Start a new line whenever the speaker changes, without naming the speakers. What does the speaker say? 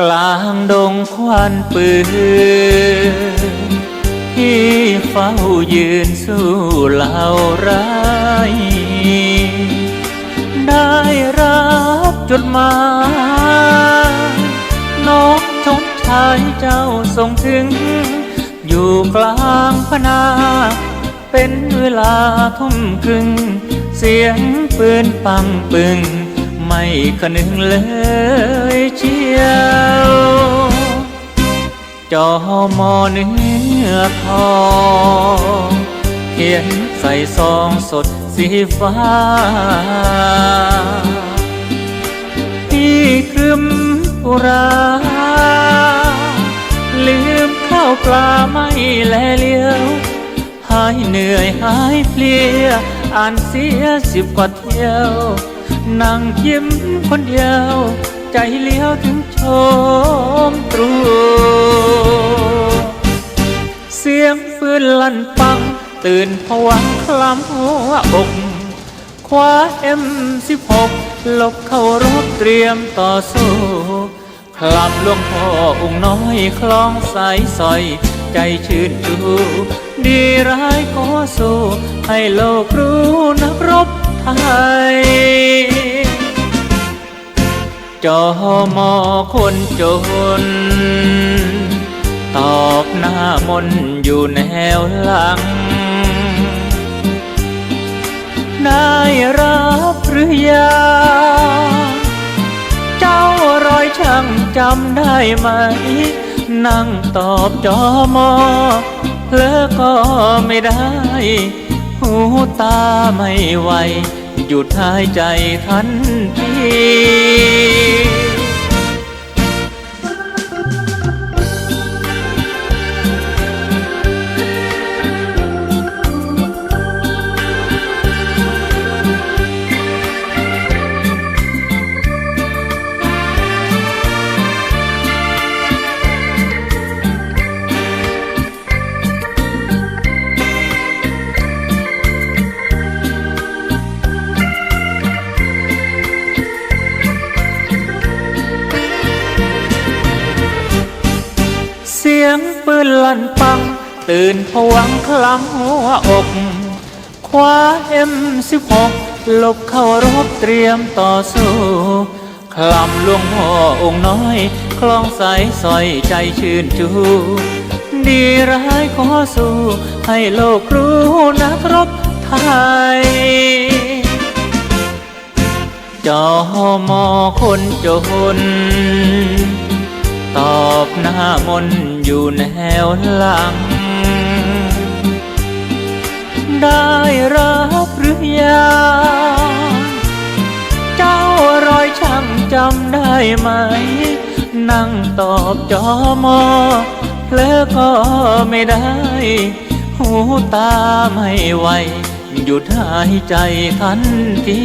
กลางดงควันปืนที่เฝ้ายืนสู้เหล่าร้ายได้รับจดหมายน้องชมชายเจ้าส่งถึง อยู่กลางพนา เป็นเวลาทุ่มครึ่ง เสียงปืนปังปึง ไม่คนึงเลยเชียวจอมอเนื้อทองเขียนใส่ซองสดสีฟ้า ที่ครึมอุราลืมข้าวปลาไม่แลเลี้ยว หายเหนื่อยหายเพลีย อ่านเสียสิบกว่าเที่ยว นั่งยิ้มคนเดียว ใจเลี้ยวถึงชมตรู เสียงปืนลั่นปัง ตื่นผวังคลำหัวอกคว้าเอ็มสิบหกลบเข้ารบเตรียมต่อสู้คลำหลวงพ่อองค์น้อยคล้องสายสอย ใจชื่นชูดีร้ายขอสู้ให้โลกรู้ นักรบไทย จอมอคนจน ตอบหน้ามนอยู่แนวหลัง ได้รับหรือยังเจ้ารอยช่างจำได้ไหม นั่งตอบจอมอเพลอก็ไม่ได้ หูตาไม่ไหว หยุดหายใจทันที ปืนลั่นปัง ตื่นผวังคลำหัวอกคว้าเอ็มสิบหกลบเข้ารบเตรียมต่อสู้คลำลวงพ่อองค์น้อย คลองสายสอยใจชื่นจูดีร้ายขอสู้ ให้โลกรู้นักรบไทยจอมอคนจน อบหน้ามนอยู่แนวหลัง ได้รับหรือยังเจ้ารอยช่างจำได้ไหม นั่งตอบจอมอเพลอก็ไม่ได้ หูตาไม่ไหวหยุดหายใจทันที